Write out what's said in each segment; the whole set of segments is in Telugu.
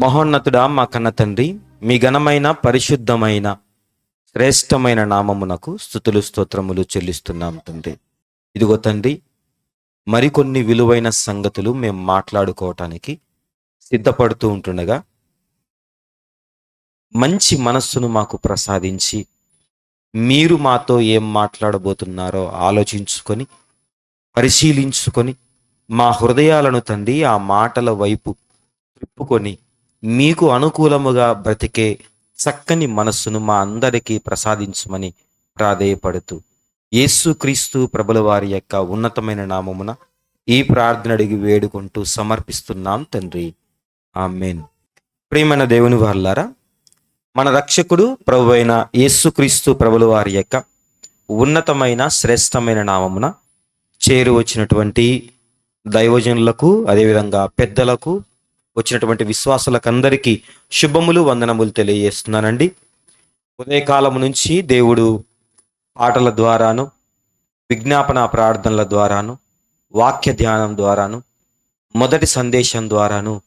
మహోన్నతుడా మా కన్న తండ్రి మీ ఘనమైన పరిశుద్ధమైన శ్రేష్టమైన నామమునకు స్థుతులు స్తోత్రములు చెల్లిస్తున్నాం తండ్రి. ఇదిగో తండ్రి మరికొన్ని విలువైన సంగతులు మేము మాట్లాడుకోవటానికి సిద్ధపడుతూ ఉంటుండగా మంచి మనస్సును మాకు ప్రసాదించి మీరు మాతో ఏం మాట్లాడబోతున్నారో ఆలోచించుకొని పరిశీలించుకొని మా హృదయాలను తండ్రి ఆ మాటల వైపు తిప్పుకొని మీకు అనుకూలముగా బ్రతికే చక్కని మనస్సును మా అందరికీ ప్రసాదించమని ప్రాధేయపడుతూ యేసుక్రీస్తు ప్రభుల వారి యొక్క ఉన్నతమైన నామమున ఈ ప్రార్థన అడిగి వేడుకుంటూ సమర్పిస్తున్నాం తండ్రి. ఆమెన్. ప్రేమైన దేవుని వాళ్ళారా మన రక్షకుడు ప్రభు అయిన యేసుక్రీస్తు ప్రభుల వారి యొక్క ఉన్నతమైన శ్రేష్టమైన నామమున చేరువచ్చినటువంటి దైవజనులకు అదేవిధంగా పెద్దలకు వచ్చినటువంటి విశ్వాసులకందరికీ శుభములు వందనములు తెలియజేస్తున్నానండి. ఉదయకాలం నుంచి దేవుడు పాటల ద్వారాను విజ్ఞాపన ప్రార్థనల ద్వారాను వాక్య ధ్యానం ద్వారాను మొదటి సందేశం ద్వారాను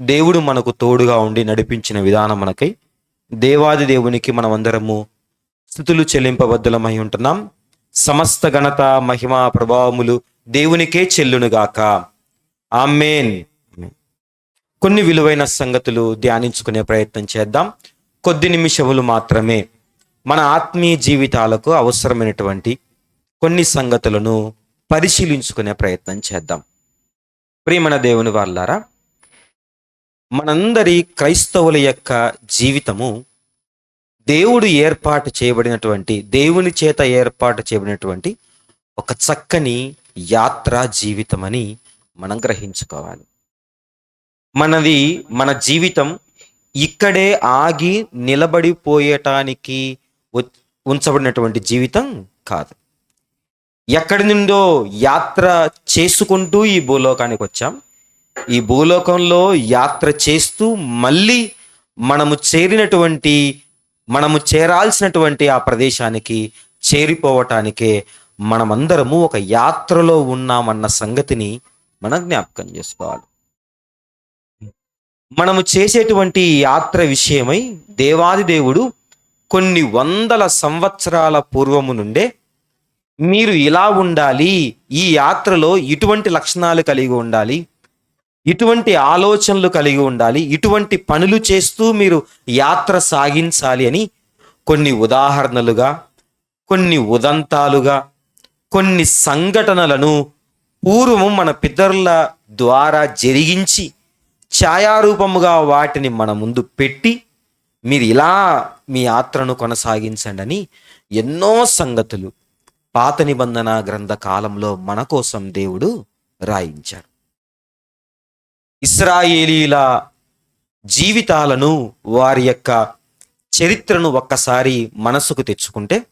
దేవుడు మనకు తోడుగా ఉండి నడిపించిన విధానం మనకై దేవాది దేవునికి మనమందరము స్థుతులు చెల్లింపబద్దులమై ఉంటున్నాం. సమస్త ఘనత మహిమ ప్రభావములు దేవునికే చెల్లునుగాక. ఆమెన్. కొన్ని విలువైన సంగతులు ధ్యానించుకునే ప్రయత్నం చేద్దాం. కొద్ది నిమిషములు మాత్రమే మన ఆత్మీయ జీవితాలకు అవసరమైనటువంటి కొన్ని సంగతులను పరిశీలించుకునే ప్రయత్నం చేద్దాం. ప్రేమణ దేవుని వాళ్ళారా మనందరి క్రైస్తవుల యొక్క జీవితము దేవుడు ఏర్పాటు చేయబడినటువంటి దేవుని చేత ఏర్పాటు చేయబడినటువంటి ఒక చక్కని యాత్రా జీవితమని మనం గ్రహించుకోవాలి. మనది మన జీవితం ఇక్కడే ఆగి నిలబడిపోయటానికి ఉ- ఉంచబడినటువంటి జీవితం కాదు. ఎక్కడి నుండో యాత్ర చేసుకుంటూ ఈ భూలోకానికి వచ్చాం ఈ భూలోకంలో యాత్ర చేస్తూ మళ్ళీ మనము చేరినటువంటి మనము చేరాల్సినటువంటి ఆ ప్రదేశానికి చేరిపోవటానికే మనమందరము ఒక యాత్రలో ఉన్నామన్న సంగతిని మనం జ్ఞాపకం చేసుకోవాలి. మనము చేసేటువంటి యాత్ర విషయమై దేవాది దేవుడు కొన్ని వందల సంవత్సరాల పూర్వము నుండే మీరు ఇలా ఉండాలి ఈ యాత్రలో ఇటువంటి లక్షణాలు కలిగి ఉండాలి ఇటువంటి ఆలోచనలు కలిగి ఉండాలి ఇటువంటి పనులు చేస్తూ మీరు యాత్ర సాగించాలి అని కొన్ని ఉదాహరణలుగా కొన్ని ఉదంతాలుగా కొన్ని సంఘటనలను పూర్వం మన పితరుల ద్వారా జరిగించి ఛాయారూపముగా వాటిని మన ముందు పెట్టి మీరు ఇలా మీ యాత్రను కొనసాగించండి అని ఎన్నో సంగతులు పాత నిబంధన గ్రంథ కాలంలో మన కోసం దేవుడు రాయించాడు. ఇస్రాయేలీల జీవితాలను వారి యొక్క చరిత్రను ఒక్కసారి మనసుకు తెచ్చుకుంటే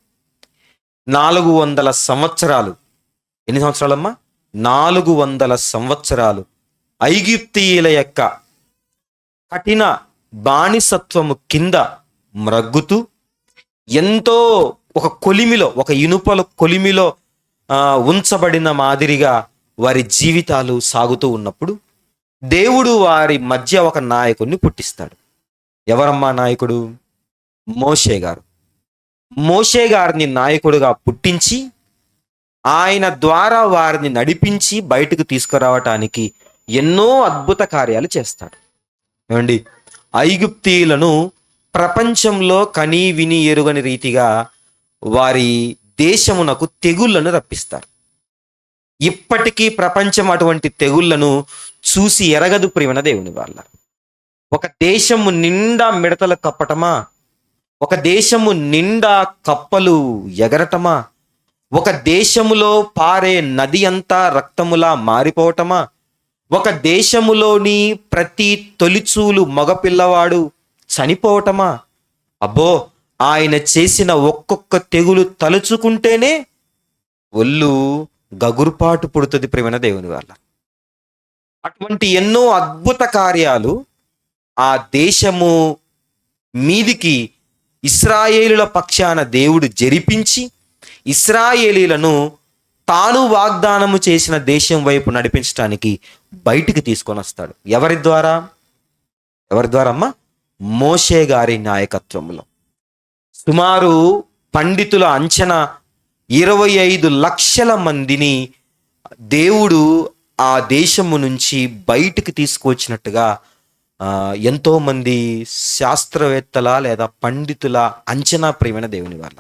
నాలుగు వందల సంవత్సరాలు. ఎన్ని సంవత్సరాలమ్మా? నాలుగు వందల సంవత్సరాలు. ఐగిప్తీయుల యొక్క కఠిన బానిసత్వము కింద మ్రగ్గుతూ ఎంతో ఒక కొలిమిలో ఒక ఇనుపల కొలిమిలో ఉంచబడిన మాదిరిగా వారి జీవితాలు సాగుతూ ఉన్నప్పుడు దేవుడు వారి మధ్య ఒక నాయకుడిని పుట్టిస్తాడు. ఎవరమ్మా నాయకుడు? మోషే గారు. మోషే గారిని నాయకుడిగా పుట్టించి ఆయన ద్వారా వారిని నడిపించి బయటకు తీసుకురావటానికి ఎన్నో అద్భుత కార్యాలు చేస్తాడు. ఏమండి? ఐగుప్తీయులను ప్రపంచంలో కనీ విని ఎరుగని రీతిగా వారి దేశమునకు తెగుళ్ళను రప్పిస్తారు. ఇప్పటికీ ప్రపంచం అటువంటి తెగుళ్ళను చూసి ఎరగదు ప్రియమైన దేవుని వాళ్ళ. ఒక దేశము నిండా మిడతలు కప్పటమా? ఒక దేశము నిండా కప్పలు ఎగరటమా? ఒక దేశములో పారే నది అంతా రక్తములా మారిపోవటమా? ఒక దేశములోని ప్రతి తొలిచూలు మగపిల్లవాడు చనిపోవటమా? అబ్బో ఆయన చేసిన ఒక్కొక్క తెగులు తలుచుకుంటేనే ఒళ్ళు గగురుపాటు పుడుతుంది ప్రేమైన దేవుని వల్ల అటువంటి ఎన్నో అద్భుత కార్యాలు ఆ దేశము మీదికి ఇస్రాయేలుల పక్షాన దేవుడు జరిపించి ఇస్రాయేలీలను తాను వాగ్దానము చేసిన దేశం వైపు నడిపించడానికి బయటికి తీసుకొని వస్తాడు. ఎవరి ద్వారా? ఎవరి ద్వారా అమ్మా? మోషే గారి నాయకత్వంలో. సుమారు పండితుల అంచనా ఇరవై ఐదు లక్షల మందిని దేవుడు ఆ దేశము నుంచి బయటికి తీసుకువచ్చినట్టుగా ఎంతోమంది ఎంతో మంది శాస్త్రవేత్తల లేదా పండితుల అంచనా ప్రియమైన దేవుని వాళ్ళ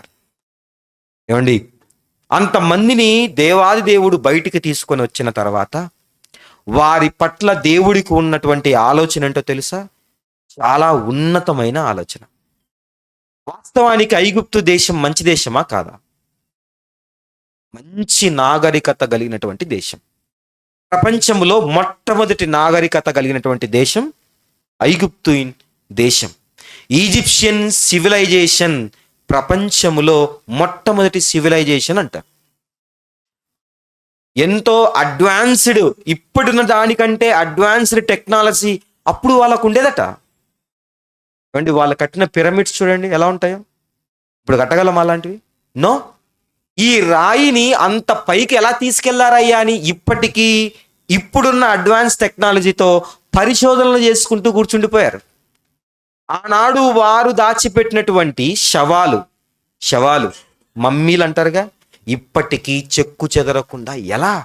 ఏమండి? అంతమందిని దేవాది దేవుడు బయటికి తీసుకొని వచ్చిన తర్వాత వారి పట్ల దేవుడికి ఉన్నటువంటి ఆలోచన ఏంటో తెలుసా? చాలా ఉన్నతమైన ఆలోచన. వాస్తవానికి ఐగుప్తు దేశం మంచి దేశమా? కాదా? మంచి నాగరికత కలిగినటువంటి దేశం. ప్రపంచంలో మొట్టమొదటి నాగరికత కలిగినటువంటి దేశం ఐగుప్తు దేశం. ఈజిప్షియన్ సివిలైజేషన్ ప్రపంచములో మొట్టమొదటి సివిలైజేషన్ అంటారు. ఎంతో అడ్వాన్స్డ్ ఇప్పుడున్న దానికంటే అడ్వాన్స్డ్ టెక్నాలజీ అప్పుడు వాళ్ళకు ఉండేదట. అండి వాళ్ళు కట్టిన పిరమిడ్స్ చూడండి ఎలా ఉంటాయో? ఇప్పుడు కట్టగలం అలాంటివి? నో. ఈ రాయిని అంత పైకి ఎలా తీసుకెళ్ళారయ్యా అని ఇప్పటికీ ఇప్పుడున్న అడ్వాన్స్ టెక్నాలజీతో పరిశోధనలు చేసుకుంటూ కూర్చుండిపోయారు. ఆనాడు వారు దాచిపెట్టినటువంటి శవాలు శవాలు మమ్మీలు అంటారుగా ఇప్పటికీ చెక్కు చెదరకుండా ఎలా?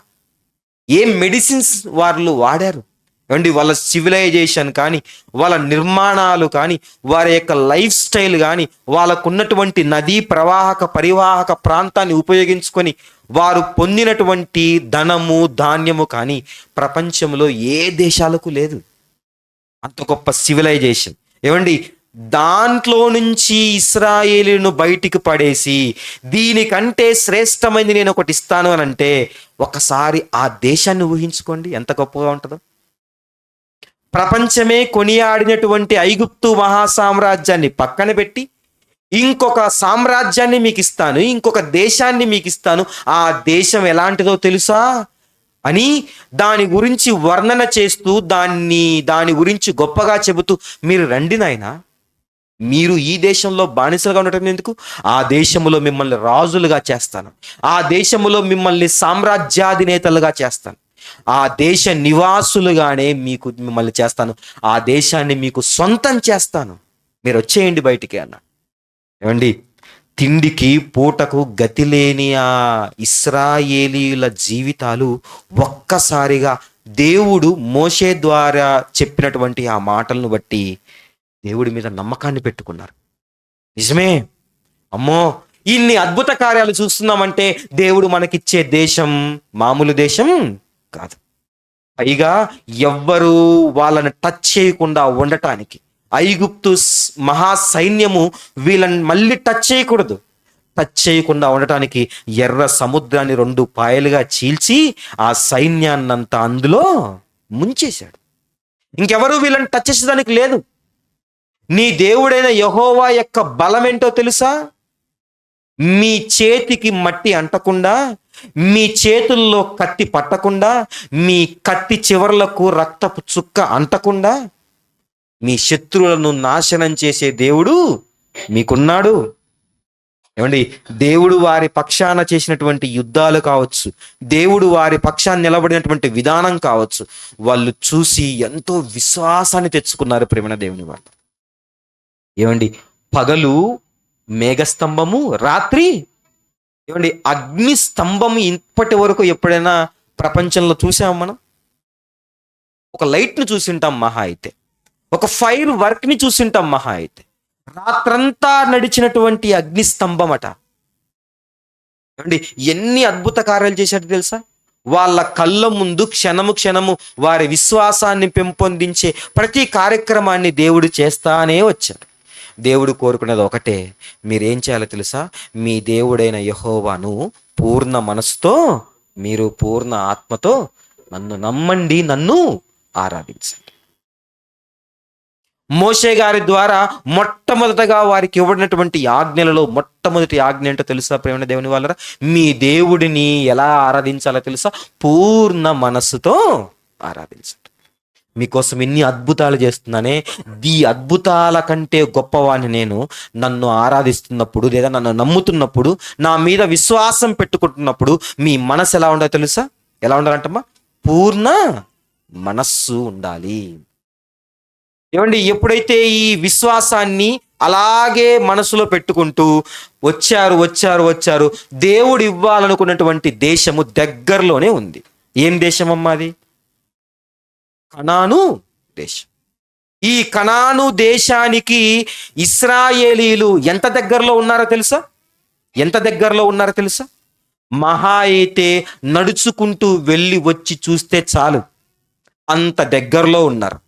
ఏ మెడిసిన్స్ వాళ్ళు వాడారు? అండి వాళ్ళ సివిలైజేషన్ కానీ వాళ్ళ నిర్మాణాలు కానీ వారి యొక్క లైఫ్ స్టైల్ కానీ వాళ్ళకున్నటువంటి నదీ ప్రవాహక పరివాహక ప్రాంతాన్ని ఉపయోగించుకొని వారు పొందినటువంటి ధనము ధాన్యము కానీ ప్రపంచంలో ఏ దేశాలకు లేదు. అంత గొప్ప సివిలైజేషన్ ఏమండి దాంట్లో నుంచి ఇస్రాయేలీను బయటికి పడేసి దీనికంటే శ్రేష్టమైనది నేను ఒకటి ఇస్తాను అని అంటే ఒకసారి ఆ దేశాన్ని ఊహించుకోండి. ఎంత గొప్పగా ఉంటుందో. ప్రపంచమే కొనియాడినటువంటి ఐగుప్తు మహాసామ్రాజ్యాన్ని పక్కన పెట్టి ఇంకొక సామ్రాజ్యాన్ని మీకు ఇస్తాను ఇంకొక దేశాన్ని మీకు ఇస్తాను. ఆ దేశం ఎలాంటిదో తెలుసా? అని దాని గురించి వర్ణన చేస్తూ దాన్ని దాని గురించి గొప్పగా చెబుతూ మీరు రండి నాయనా మీరు ఈ దేశంలో బానిసలుగా ఉండటం ఎందుకు? ఆ దేశములో మిమ్మల్ని రాజులుగా చేస్తాను. ఆ దేశములో మిమ్మల్ని సామ్రాజ్యాధినేతలుగా చేస్తాను. ఆ దేశ నివాసులుగానే మీకు మిమ్మల్ని చేస్తాను. ఆ దేశాన్ని మీకు సొంతం చేస్తాను. మీరు వచ్చేయండి బయటికి అన్నాడు ఏమండి? తిండికి పూటకు గతి లేని ఆ ఇస్రాయేలీల జీవితాలు ఒక్కసారిగా దేవుడు మోషే ద్వారా చెప్పినటువంటి ఆ మాటలను బట్టి దేవుడి మీద నమ్మకాన్ని పెట్టుకున్నారు. నిజమే? అమ్మో ఇన్ని అద్భుత కార్యాలు చూస్తున్నామంటే దేవుడు మనకిచ్చే దేశం మామూలు దేశం కాదు. పైగా ఎవ్వరూ వాళ్ళని టచ్ చేయకుండా ఉండటానికి ఐగుప్తు మహా సైన్యము వీళ్ళని మళ్ళీ టచ్ చేయకూడదు. టచ్ చేయకుండా ఉండటానికి ఎర్ర సముద్రాన్ని రెండు పాయలుగా చీల్చి ఆ సైన్యాన్నంతా అందులో ముంచేశాడు. ఇంకెవరు వీళ్ళని టచ్ చేసేదానికి లేదు. నీ దేవుడైన యహోవా యొక్క బలమేంటో తెలుసా? మీ చేతికి మట్టి అంటకుండా మీ చేతుల్లో కత్తి పట్టకుండా మీ కత్తి చివర్లకు రక్తపు చుక్క అంటకుండా మీ శత్రువులను నాశనం చేసే దేవుడు మీకున్నాడు. ఏమండి? దేవుడు వారి పక్షాన చేసినటువంటి యుద్ధాలు కావచ్చు దేవుడు వారి పక్షాన్ని నిలబడినటువంటి విధానం కావచ్చు వాళ్ళు చూసి ఎంతో విశ్వాసాన్ని తెచ్చుకున్నారు ప్రేమణ దేవుని వాళ్ళు ఏమండి? పగలు మేఘస్తంభము రాత్రి ఏమండి? అగ్ని స్తంభం ఇప్పటి వరకు ఎప్పుడైనా ప్రపంచంలో చూసాం మనం? ఒక లైట్ని చూసింటాం మహా అయితే. ఒక ఫైర్ వర్క్ని చూసింటాం మహా అయితే. రాత్రంతా నడిచినటువంటి అగ్ని స్తంభం అట ఏమండి? ఎన్ని అద్భుత కార్యాలు చేశాడు తెలుసా? వాళ్ళ కళ్ళ ముందు క్షణము క్షణము వారి విశ్వాసాన్ని పెంపొందించే ప్రతి కార్యక్రమాన్ని దేవుడు చేస్తానే వచ్చాడు. దేవుడు కోరుకునేది ఒకటే. మీరేం చేయాలో తెలుసా? మీ దేవుడైన యహోవాను పూర్ణ మనసుతో మీరు పూర్ణ ఆత్మతో నన్ను నమ్మండి నన్ను ఆరాధించండి. మోషే గారి ద్వారా మొట్టమొదటగా వారికి ఇవ్వడినటువంటి ఆజ్ఞలలో మొట్టమొదటి ఆజ్ఞ ఏంటో తెలుసా ప్రేమ దేవుని వాళ్ళరా? మీ దేవుడిని ఎలా ఆరాధించాలో తెలుసా? పూర్ణ మనస్సుతో ఆరాధించండి. మీకోసం ఎన్ని అద్భుతాలు చేస్తున్నానే ఈ అద్భుతాల కంటే గొప్పవాణ్ణి నేను నన్ను ఆరాధిస్తున్నప్పుడు లేదా నన్ను నమ్ముతున్నప్పుడు నా మీద విశ్వాసం పెట్టుకుంటున్నప్పుడు మీ మనసు ఎలా ఉండాలో తెలుసా? ఎలా ఉండాలంటమ్మా? పూర్ణ మనస్సు ఉండాలి. ఏమండి ఎప్పుడైతే ఈ విశ్వాసాన్ని అలాగే మనసులో పెట్టుకుంటూ వచ్చారు వచ్చారు వచ్చారు దేవుడు ఇవ్వాలనుకున్నటువంటి దేశము దగ్గరలోనే ఉంది. ఏం దేశం అమ్మా అది? కణాను దేశం. ఈ కణాను దేశానికి ఇస్రాయేలీలు ఎంత దగ్గరలో ఉన్నారో తెలుసా? ఎంత దగ్గరలో ఉన్నారో తెలుసా? మహా అయితే నడుచుకుంటూ వెళ్ళి వచ్చి చూస్తే చాలు. అంత దగ్గరలో ఉన్నారు.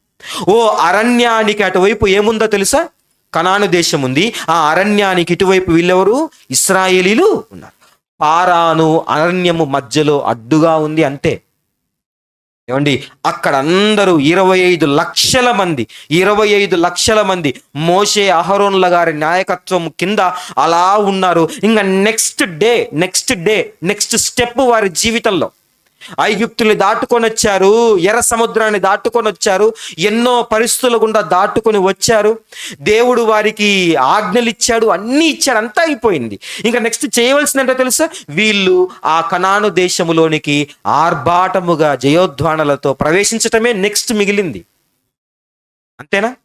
ఓ అరణ్యానికి అటువైపు ఏముందో తెలుసా? కణాను దేశం ఉంది. ఆ అరణ్యానికి ఇటువైపు వీళ్ళెవరు? ఇస్రాయేలీలు ఉన్నారు. పారాను అరణ్యము మధ్యలో అడ్డుగా ఉంది అంతే. ఏమండి? అక్కడ అందరూ ఇరవై ఐదు లక్షల మంది ఇరవై ఐదు లక్షల మంది మోషే అహరోన్ల గారి నాయకత్వం కింద అలా ఉన్నారు. ఇంకా next day next day next step వారి జీవితంలో ఐగుప్తుల్ని దాటుకొని వచ్చారు ఎర్ర సముద్రాన్ని దాటుకొని వచ్చారు ఎన్నో పరిస్థితుల గుండా దాటుకొని వచ్చారు. దేవుడు వారికి ఆజ్ఞలు ఇచ్చాడు అన్నీ ఇచ్చాడు అంతా అయిపోయింది. ఇంకా నెక్స్ట్ చేయవలసింది ఏంటో తెలుసా? వీళ్ళు ఆ కణాను దేశములోనికి ఆర్భాటముగా జయోధ్వానలతో ప్రవేశించటమే నెక్స్ట్ మిగిలింది. అంతేనా?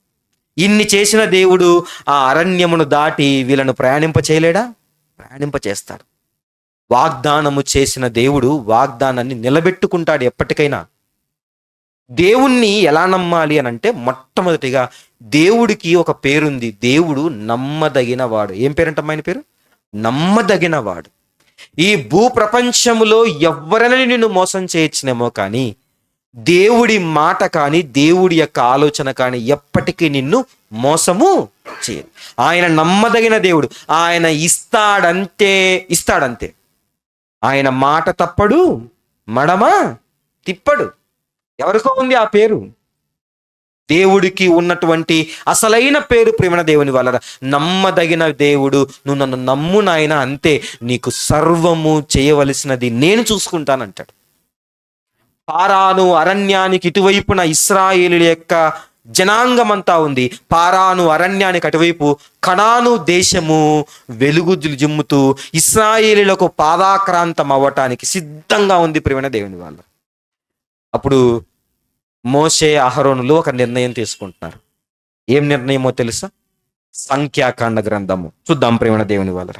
ఇన్ని చేసిన దేవుడు ఆ అరణ్యమును దాటి వీళ్ళను ప్రయాణింప చేయలేడా ప్రయాణింప చేస్తాడు వాగ్దానము చేసిన దేవుడు వాగ్దానాన్ని నిలబెట్టుకుంటాడు ఎప్పటికైనా. దేవుణ్ణి ఎలా నమ్మాలి అని అంటే మొట్టమొదటిగా దేవుడికి ఒక పేరుంది. దేవుడు నమ్మదగిన వాడు. ఏం పేరంటమ్మా ఆయన పేరు? నమ్మదగిన వాడు. ఈ భూ ప్రపంచములో ఎవరైనా నిన్ను మోసం చేయొచ్చినేమో కానీ దేవుడి మాట కానీ దేవుడి యొక్క ఆలోచన కానీ ఎప్పటికీ నిన్ను మోసము చేయదు. ఆయన నమ్మదగిన దేవుడు. ఆయన ఇస్తాడంతే ఇస్తాడంతే. ఆయన మాట తప్పడు మడమ తిప్పడు. ఎవరికో ఉంది ఆ పేరు. దేవుడికి ఉన్నటువంటి అసలైన పేరు ప్రేమణ దేవుని వలన. నమ్మదగిన దేవుడు నువ్వు నన్ను నమ్ము నాయన అంతే. నీకు సర్వము చేయవలసినది నేను చూసుకుంటానంటాడు. పారాను అరణ్యానికి ఇటువైపున ఇస్రాయేలు యొక్క జనాంగమంతా ఉంది. పారాను అరణ్యానికి అటువైపు కణాను దేశము వెలుగు జిమ్ముతూ ఇస్రాయేలీలకు పాదాక్రాంతం అవ్వటానికి సిద్ధంగా ఉంది ప్రేమ దేవుని వాళ్ళు అప్పుడు మోసే అహరోనులు ఒక నిర్ణయం తీసుకుంటున్నారు. ఏం నిర్ణయమో తెలుసా? సంఖ్యాకాండ గ్రంథము. చూద్దాం ప్రేమ దేవుని వాళ్ళ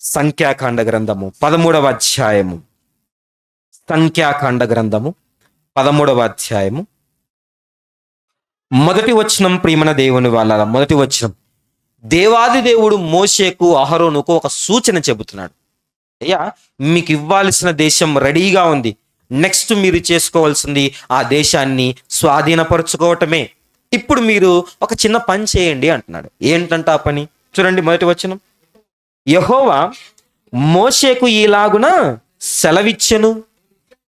సంఖ్యాకాండ గ్రంథము పదమూడవ అధ్యాయము. సంఖ్యాకాండ గ్రంథము పదమూడవ అధ్యాయము మొదటి వచనం ప్రియమన దేవుని వాళ్ళ మొదటి వచనం. దేవాది దేవుడు మోషేకు అహరోనుకు ఒక సూచన చెబుతున్నాడు. అయ్యా మీకు ఇవ్వాల్సిన దేశం రెడీగా ఉంది. నెక్స్ట్ మీరు చేసుకోవాల్సింది ఆ దేశాన్ని స్వాధీనపరుచుకోవటమే. ఇప్పుడు మీరు ఒక చిన్న పని చేయండి అంటున్నాడు. ఏంటంట ఆ పని? చూడండి మొదటి వచనం. యహోవా మోషేకు ఈలాగున సెలవిచ్చెను.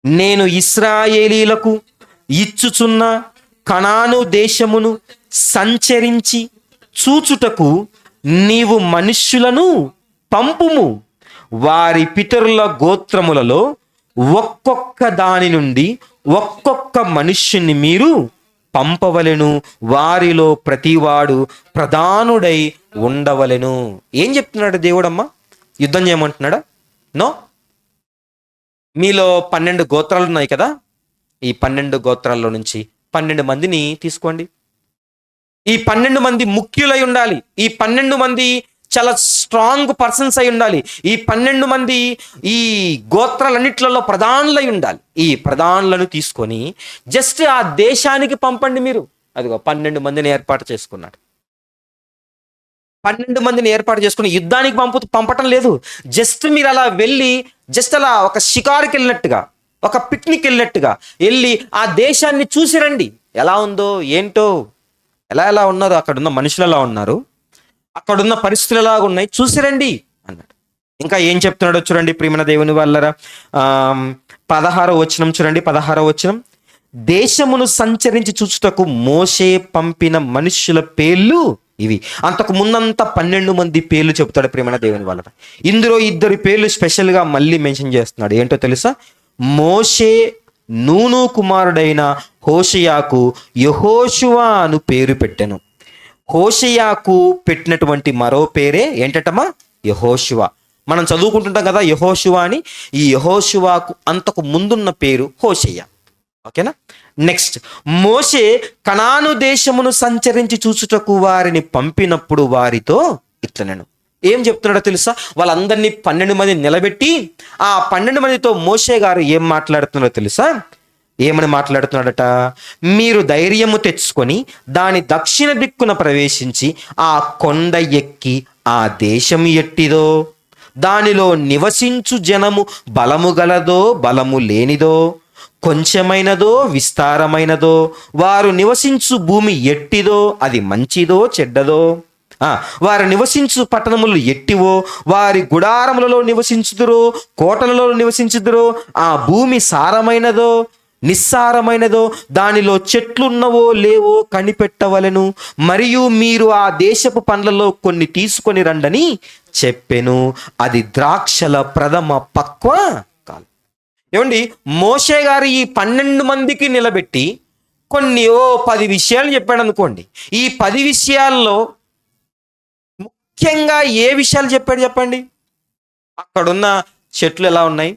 నేను ఇస్రాయేలీలకు ఇచ్చుచున్న కణాను దేశమును సంచరించి చూచుటకు నీవు మనుష్యులను పంపుము. వారి పితరుల గోత్రములలో ఒక్కొక్క దాని నుండి ఒక్కొక్క మనుష్యుని మీరు పంపవలెను. వారిలో ప్రతివాడు ప్రధానుడై ఉండవలెను. ఏం చెప్తున్నాడు దేవుడమ్మా? యుద్ధం చేయమంటున్నాడా? నో? మీలో పన్నెండు గోత్రాలు ఉన్నాయి కదా? ఈ పన్నెండు గోత్రాల్లో నుంచి పన్నెండు మందిని తీసుకోండి. ఈ పన్నెండు మంది ముఖ్యులై ఉండాలి. ఈ పన్నెండు మంది చాలా స్ట్రాంగ్ పర్సన్స్ అయి ఉండాలి. ఈ పన్నెండు మంది ఈ గోత్రాలన్నిట్లలో ప్రధానులై ఉండాలి. ఈ ప్రధానులను తీసుకొని జస్ట్ ఆ దేశానికి పంపండి మీరు. అదిగో పన్నెండు మందిని ఏర్పాటు చేసుకున్నాడు. పన్నెండు మందిని ఏర్పాటు చేసుకుని యుద్ధానికి పంపు పంపటం లేదు. జస్ట్ మీరు అలా వెళ్ళి జస్ట్ అలా ఒక షికారుకి వెళ్ళినట్టుగా ఒక పిక్నిక్ వెళ్ళినట్టుగా. వెళ్ళి ఆ దేశాన్ని చూసి రండి ఎలా ఉందో ఏంటో ఎలా ఎలా ఉన్నారో అక్కడున్న మనుషులు ఎలా ఉన్నారు అక్కడున్న పరిస్థితులు ఎలా ఉన్నాయి చూసి రండి అన్నాడు. ఇంకా ఏం చెప్తున్నాడో చూడండి ప్రియమైన దేవుని వాళ్ళరా ఆ పదహారో వచనం చూడండి పదహారో వచనం. దేశమును సంచరించి చూచుటకు మోసే పంపిన మనుష్యుల పేర్లు ఇవి. అంతకు ముందంతా పన్నెండు మంది పేర్లు చెప్తాడు ప్రేమణ దేవుని వాళ్ళ ఇందులో ఇద్దరు పేర్లు స్పెషల్గా మళ్ళీ మెన్షన్ చేస్తున్నాడు. ఏంటో తెలుసా? మోషే నూను కుమారుడైన హోషయాకు యహోషువా అను పేరు పెట్టెను. హోషయాకు పెట్టినటువంటి మరో పేరే ఏంటటమా యహోషువా. మనం చదువుకుంటుంటాం కదా యహోషువా అని. ఈ యహోషువాకు అంతకు ముందున్న పేరు హోషయ్య ఓకేనా? నెక్స్ట్ మోషే కణాను దేశమును సంచరించి చూచుటకు వారిని పంపినప్పుడు వారితో ఇట్లా నేను ఏం చెప్తున్నాడో తెలుసా? వాళ్ళందరినీ పన్నెండు మంది నిలబెట్టి ఆ పన్నెండు మందితో మోషే గారు ఏం మాట్లాడుతున్నాడో తెలుసా? ఏమని మాట్లాడుతున్నాడట? మీరు ధైర్యము తెచ్చుకొని దాని దక్షిణ దిక్కున ప్రవేశించి ఆ కొండ ఎక్కి ఆ దేశం ఎట్టిదో దానిలో నివసించు జనము బలము గలదో బలము లేనిదో కొంచెమైనదో విస్తారమైనదో వారు నివసించు భూమి ఎట్టిదో అది మంచిదో చెడ్డదో వారు నివసించు పట్టణములు ఎట్టివో వారి గుడారములలో నివసించుదురో కోటలలో నివసించుదురో ఆ భూమి సారమైనదో నిస్సారమైనదో దానిలో చెట్లున్నవో లేవో కనిపెట్టవలెను. మరియు మీరు ఆ దేశపు పండ్లలో కొన్ని తీసుకొని రండని చెప్పెను. అది ద్రాక్షల ప్రథమ పక్వ కాలం. ఏమండి మోషే గారు ఈ పన్నెండు మందికి నిలబెట్టి కొన్ని ఓ పది విషయాలు చెప్పాడు అనుకోండి ఈ పది విషయాల్లో ముఖ్యంగా ఏ విషయాలు చెప్పాడు చెప్పండి? అక్కడున్న చెట్లు ఎలా ఉన్నాయి?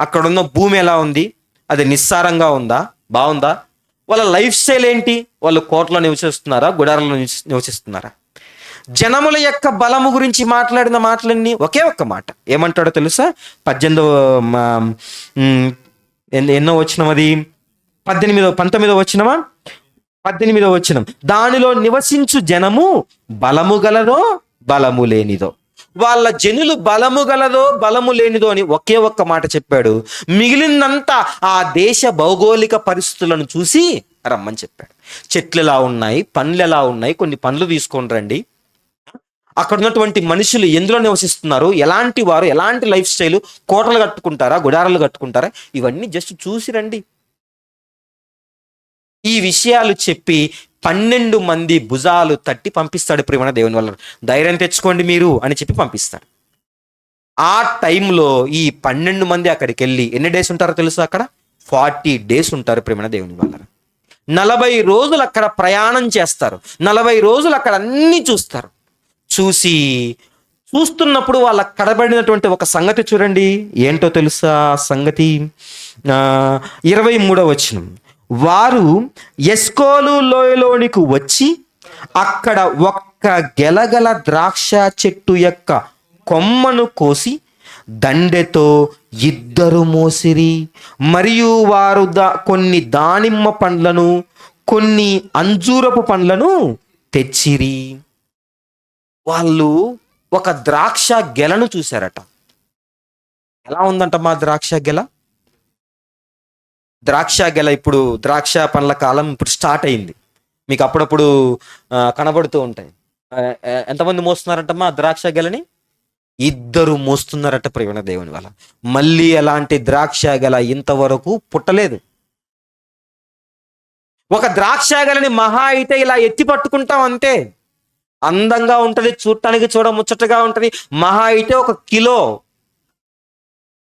అక్కడున్న భూమి ఎలా ఉంది? అది నిస్సారంగా ఉందా? బాగుందా? వాళ్ళ లైఫ్ స్టైల్ ఏంటి? వాళ్ళు కోటలో నివసిస్తున్నారా? గుడారంలో నివసిస్తున్నారా? జనముల యొక్క బలము గురించి మాట్లాడిన మాటలన్నీ ఒకే ఒక్క మాట. ఏమంటాడో తెలుసా? పద్దెనిమిదవ ఎన్నో వచ్చినం అది? పద్దెనిమిదో పంతొమ్మిదవ వచ్చినమా పద్దెనిమిదో వచ్చినం దానిలో నివసించు జనము బలము గలదో బలము లేనిదో. వాళ్ళ జనులు బలము గలదో బలము లేనిదో అని ఒకే ఒక్క మాట చెప్పాడు. మిగిలిందంతా ఆ దేశ భౌగోళిక పరిస్థితులను చూసి రమ్మని చెప్పాడు. చెట్లు ఎలా ఉన్నాయి పండ్లు ఎలా ఉన్నాయి కొన్ని పండ్లు తీసుకొని రండి. అక్కడ ఉన్నటువంటి మనుషులు ఎందులో నివసిస్తున్నారు? ఎలాంటి వారు ఎలాంటి లైఫ్ స్టైల్? కోటలు కట్టుకుంటారా గుడారాలు కట్టుకుంటారా? ఇవన్నీ జస్ట్ చూసి రండి. ఈ విషయాలు చెప్పి పన్నెండు మంది భుజాలు తట్టి పంపిస్తాడు ప్రేమణ దేవుని వల్ల. ధైర్యం తెచ్చుకోండి మీరు అని చెప్పి పంపిస్తాడు. ఆ టైంలో ఈ పన్నెండు మంది అక్కడికి వెళ్ళి ఎన్ని డేస్ ఉంటారో తెలుసు అక్కడ? ఫార్టీ డేస్ ఉంటారు ప్రేమ దేవుని వల్ల. నలభై రోజులు అక్కడ ప్రయాణం చేస్తారు. నలభై రోజులు అక్కడ అన్ని చూస్తారు. చూసి చూస్తున్నప్పుడు వాళ్ళ కడబడినటువంటి ఒక సంగతి చూడండి. ఏంటో తెలుసా సంగతి? ఇరవై మూడవ వచనం. వారు ఎస్కోలు లోయలోనికి వచ్చి అక్కడ ఒక్క గెలగల ద్రాక్ష చెట్టు యొక్క కొమ్మను కోసి దండెతో ఇద్దరు మోసిరి. మరియు వారు దా కొన్ని దానిమ్మ పండ్లను కొన్ని అంజూరపు పండ్లను తెచ్చిరి. వాళ్ళు ఒక ద్రాక్ష గెలను చూశారట. ఎలా ఉందంట మా ద్రాక్ష గెల? ద్రాక్ష గెల ఇప్పుడు ద్రాక్ష పండ్ల కాలం ఇప్పుడు స్టార్ట్ అయింది. మీకు అప్పుడప్పుడు కనబడుతూ ఉంటాయి. ఎంతమంది మోస్తున్నారంటమ్మా ఆ ద్రాక్ష గెలని? ఇద్దరు మోస్తున్నారట ప్రేమ దేవుని వల్ల. మళ్ళీ అలాంటి ద్రాక్ష గెల ఇంతవరకు పుట్టలేదు. ఒక ద్రాక్ష గెలని మహా అయితే ఇలా ఎత్తి పట్టుకుంటాం అంతే. అందంగా ఉంటుంది చూడటానికి చూడ ముచ్చటగా ఉంటుంది. మహా అయితే ఒక కిలో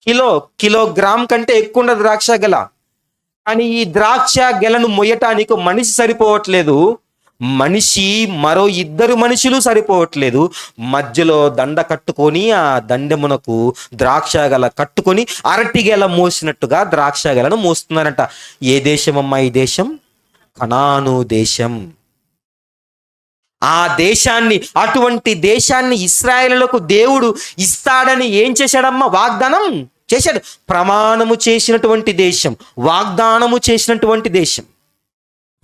కిలో కిలోగ్రామ్ కంటే ఎక్కువ ఉండదు ద్రాక్ష గెల. కానీ ఈ ద్రాక్ష గెలను మొయ్యటానికి మనిషి సరిపోవట్లేదు. మనిషి మరో ఇద్దరు మనుషులు సరిపోవట్లేదు. మధ్యలో దండ కట్టుకొని ఆ దండెమునకు ద్రాక్ష గల కట్టుకొని అరటి గెల మోసినట్టుగా ద్రాక్ష గెలను మోస్తున్నారంట. ఏ దేశం అమ్మా ఈ దేశం? కనాను దేశం. ఆ దేశాన్ని అటువంటి దేశాన్ని ఇస్రాయేలులకు దేవుడు ఇస్తాడని ఏం చేశాడమ్మా వాగ్దానం? చేశాడు. ప్రమాణము చేసినటువంటి దేశం వాగ్దానము చేసినటువంటి దేశం.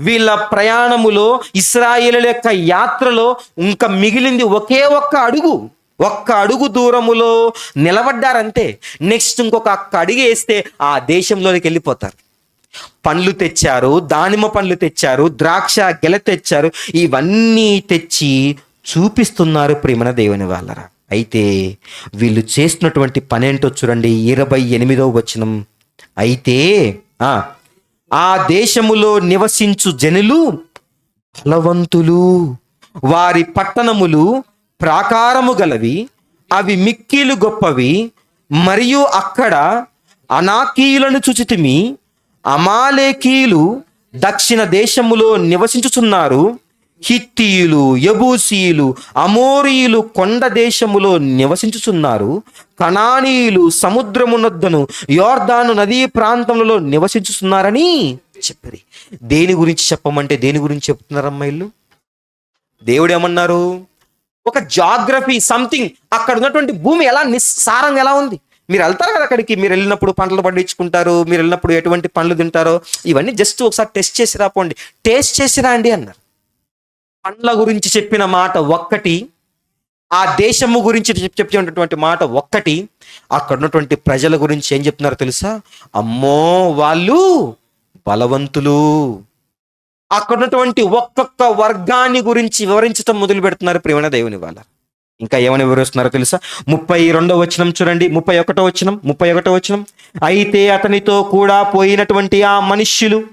వీళ్ళ ప్రయాణములో ఇస్రాయేలు యొక్క యాత్రలో ఇంకా మిగిలింది ఒకే ఒక్క అడుగు. ఒక్క అడుగు దూరములో నిలబడ్డారంతే నెక్స్ట్ ఇంకొక అక్క అడుగు వేస్తే ఆ దేశంలోనికి వెళ్ళిపోతారు. పండ్లు తెచ్చారు దానిమ్మ పండ్లు తెచ్చారు ద్రాక్ష గెల తెచ్చారు. ఇవన్నీ తెచ్చి చూపిస్తున్నారు ప్రేమన దేవుని వాళ్ళరా. అయితే వీళ్ళు చేసినటువంటి పని ఏంటో చూడండి. ఇరవై ఎనిమిదవ వచనం. అయితే ఆ దేశములో నివసించు జనులు బలవంతులు. వారి పట్టణములు ప్రాకారము గలవి అవి మిక్కిలు గొప్పవి మరియు అక్కడ అనాకీయులను చుచితిమి. అమాలేకీయులు దక్షిణ దేశములో నివసించుచున్నారు. హిత్తీయులు యబూసీయులు అమోరీయులు కొండ దేశములో నివసించుచున్నారు. కణానీయులు సముద్రమునొద్దను యోర్దాను నదీ ప్రాంతంలో నివసించుచున్నారని చెప్పరి. దేని గురించి చెప్పమంటే దేని గురించి చెప్తున్నారు అమ్మాయిలు దేవుడు ఏమన్నారు ఒక జాగ్రఫీ సంథింగ్. అక్కడ ఉన్నటువంటి భూమి ఎలా నిస్సారంగా ఎలా ఉంది? మీరు వెళ్తారు కదా అక్కడికి మీరు వెళ్ళినప్పుడు పంటలు పండించుకుంటారు మీరు వెళ్ళినప్పుడు ఎటువంటి పండ్లు తింటారో ఇవన్నీ జస్ట్ ఒకసారి టెస్ట్ చేసి రాపోండి. టేస్ట్ చేసి రాండి అన్నారు. పండ్ల గురించి చెప్పిన మాట ఒక్కటి ఆ దేశము గురించి చెప్ చెప్పినటువంటి మాట ఒక్కటి అక్కడ ఉన్నటువంటి ప్రజల గురించి ఏం చెప్తున్నారో తెలుసా? అమ్మో వాళ్ళు బలవంతులు. అక్కడ ఉన్నటువంటి ఒక్కొక్క వర్గాన్ని గురించి వివరించడం మొదలు పెడుతున్నారు ప్రేమణ దేవుని వాళ్ళ. ఇంకా ఏమని వివరిస్తున్నారో తెలుసా? ముప్పై రెండో వచనం చూడండి. ముప్పై ఒకటో వచనం ముప్పై ఒకటో వచనం. అయితే అతనితో కూడా పోయినటువంటి ఆ మనుష్యులు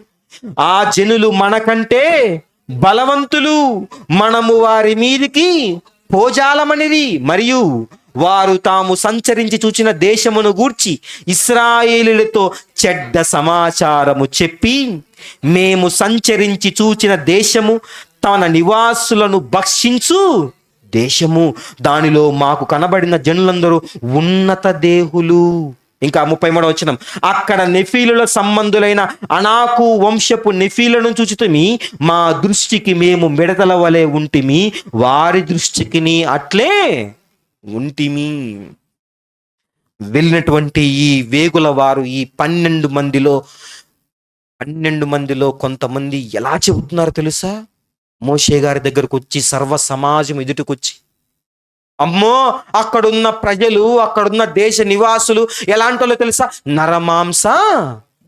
ఆ జనులు మనకంటే బలవంతులు మనము వారి మీదికి పోజాలమనిది మరియు వారు తాము సంచరించి చూచిన దేశమును గూర్చి ఇస్రాయేలులతో చెడ్డ సమాచారము చెప్పి మేము సంచరించి చూచిన దేశము తన నివాసులను భక్షించు దేశము. దానిలో మాకు కనబడిన జనులందరూ ఉన్నత దేహులు. ఇంకా ముప్పై మూడవ వచ్చిన అక్కడ నెఫీలుల సంబంధులైన అనాకు వంశపు నెఫీలను చూచితమి మా దృష్టికి మేము మిడతల వలె ఉంటిమి వారి దృష్టికి అట్లే ఉంటిమి. వెళ్ళినటువంటి ఈ వేగుల వారు ఈ పన్నెండు మందిలో పన్నెండు మందిలో కొంతమంది ఎలా చెబుతున్నారో తెలుసా? మోషే గారి దగ్గరకు వచ్చి సర్వ సమాజం ఎదుటికొచ్చి అమ్మో అక్కడున్న ప్రజలు అక్కడున్న దేశ నివాసులు ఎలాంటి వాళ్ళు తెలుసా? నరమాంస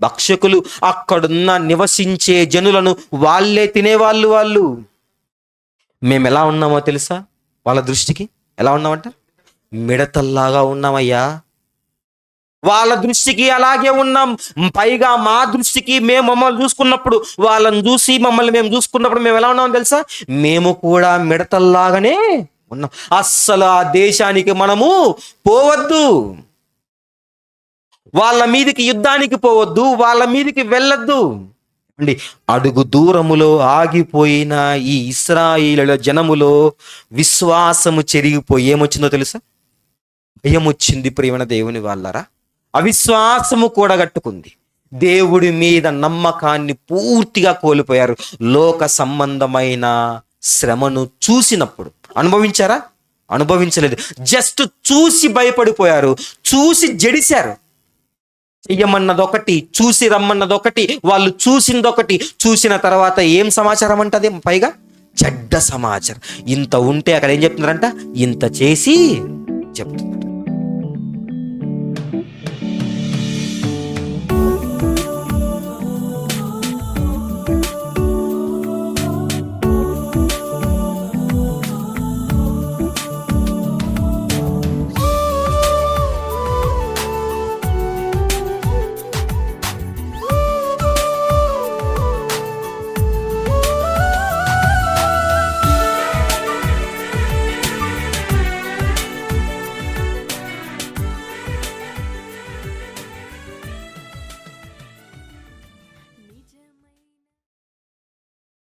భక్షకులు. అక్కడున్న నివసించే జనులను వాళ్ళే తినేవాళ్ళు వాళ్ళు. మేము ఎలా ఉన్నామో తెలుసా? వాళ్ళ దృష్టికి ఎలా ఉన్నామంట మిడతల్లాగా ఉన్నామయ్యా. వాళ్ళ దృష్టికి అలాగే ఉన్నాం. పైగా మా దృష్టికి మేము మమ్మల్ని చూసుకున్నప్పుడు వాళ్ళని చూసి మమ్మల్ని మేము చూసుకున్నప్పుడు మేము ఎలా ఉన్నామో తెలుసా? మేము కూడా మిడతల్లాగానే ఉన్నాం. అస్సలు ఆ దేశానికి మనము పోవద్దు. వాళ్ళ మీదికి యుద్ధానికి పోవద్దు వాళ్ళ మీదికి వెళ్ళొద్దు. అండి అడుగు దూరములో ఆగిపోయిన ఈ ఇస్రాయిల జనములో విశ్వాసము చెరిగిపోయి ఏమొచ్చిందో తెలుసా? భయం వచ్చింది ప్రియమైన దేవుని వాళ్ళరా. అవిశ్వాసము కూడగట్టుకుంది. దేవుడి మీద నమ్మకాన్ని పూర్తిగా కోల్పోయారు. లోక సంబంధమైన శ్రమను చూసినప్పుడు అనుభవించారా? అనుభవించలేదు. జస్ట్ చూసి భయపడిపోయారు. చూసి జడిశారు. చెయ్యమన్నది ఒకటి చూసి రమ్మన్నది ఒకటి వాళ్ళు చూసింది ఒకటి చూసిన తర్వాత ఏం సమాచారం అంటది? పైగా చెడ్డ సమాచారం. ఇంత ఉంటే అక్కడ ఏం చెప్తున్నారంట? ఇంత చేసి చెప్తుంది